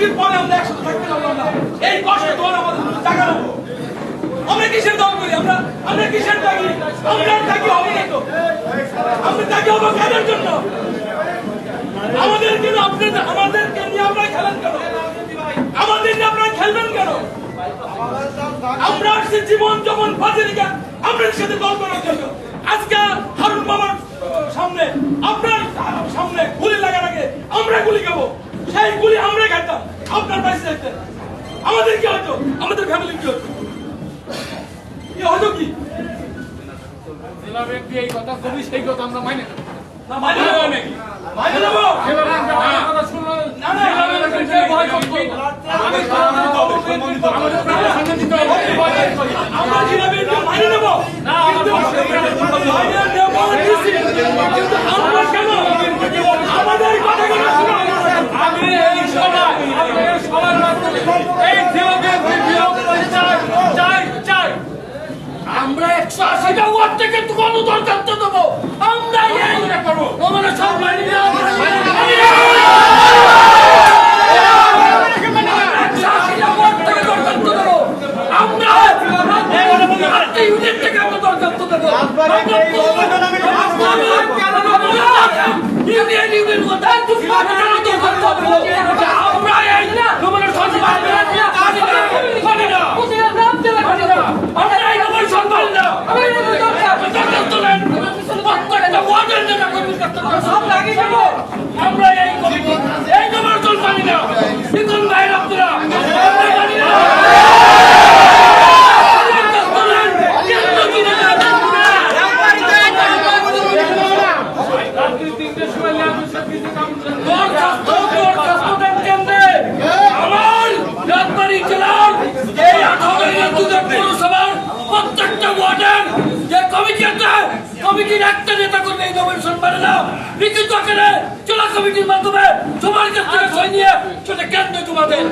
কি পরে আমরা একসাথে থাকতে পারলাম না এই কষ্ট দল আমাদের নেব আমরা কিসের দল করি? আমরা আমরা কিসের থাকি আমরা থাকি হবে না তো আমরা থাকি হব কাদের জন্য। আমাদের কেন আপনাদের আমাদেরকে নিয়ে আমরা খেলেন কেন? আমাদের নিয়ে আপনারা খেলবেন কেন? আমরা আসছি জীবন যেমন বাজে রেখে আপনার সাথে দল করার জন্য। আজকে হারুন বাবার সামনে, আপনার সামনে গুলি লাগার আগে আমরা গুলি খাব। সেই গুলি আমরা খেতাম। আপনার পাশে দেখতেন আমাদের কি হতো আমাদের ফ্যামিলি কি হতো কি হতো কি? জেলা ব্যক্তি এই কথা কবি সেই কথা আমরা না। নেব নেব ব্যক্তি আমাদের কথা শুনলো না, না, জেলা ব্যক্তিকে ভয় করতো আমাদের আমাদের প্রাণে সম্মান দিতে হবে ভয় করতো। আমরা জিলাপি মানি নেব না, আমাদের মানি নেব দিছি। কিন্তু আমরা কেন আমাদের কথাগুলো শুনো আমি এই সবাই আপনাদের সবার মাধ্যমে এই জেলা ব্যক্তি বিয়োগ চাই চাই চাই আমরা একশো আশিটা ওয়ার্ড থেকে তো কোনো দরকার তো দেবো আমরা এই করব আমরা সব মানি না আমরা মানি না। একশো আশিটা ওয়ার্ড থেকে দরকার তো দেবো আমরা আটটি ইউনিট থেকে আমরা দরকার তো দেবো ইউনিয়ন ইউনিয়ন কোথায় দরকার তো দেবো আমরা এই না না আমরা এই তোমার সন্তান না। দরকার তো নেন প্রত্যেকটা ওয়ার্ডের জন্য কর্মী করতে পারব আমরা এই করি এই তোমার দল মানি না কিন্তু ভাই আপনারা আমরা মানি না আমার রাজবাড়ী জেলার এই আঠারো দুধের পৌরসভার প্রত্যেকটা ওয়ার্ডের যে কমিটি আছে কমিটির একটা নেতা করবে এই না। লিখিত আকারে জেলা কমিটির মাধ্যমে তোমার কাছ থেকে সই নিয়ে সেটা কেন্দ্রে জমা দেন।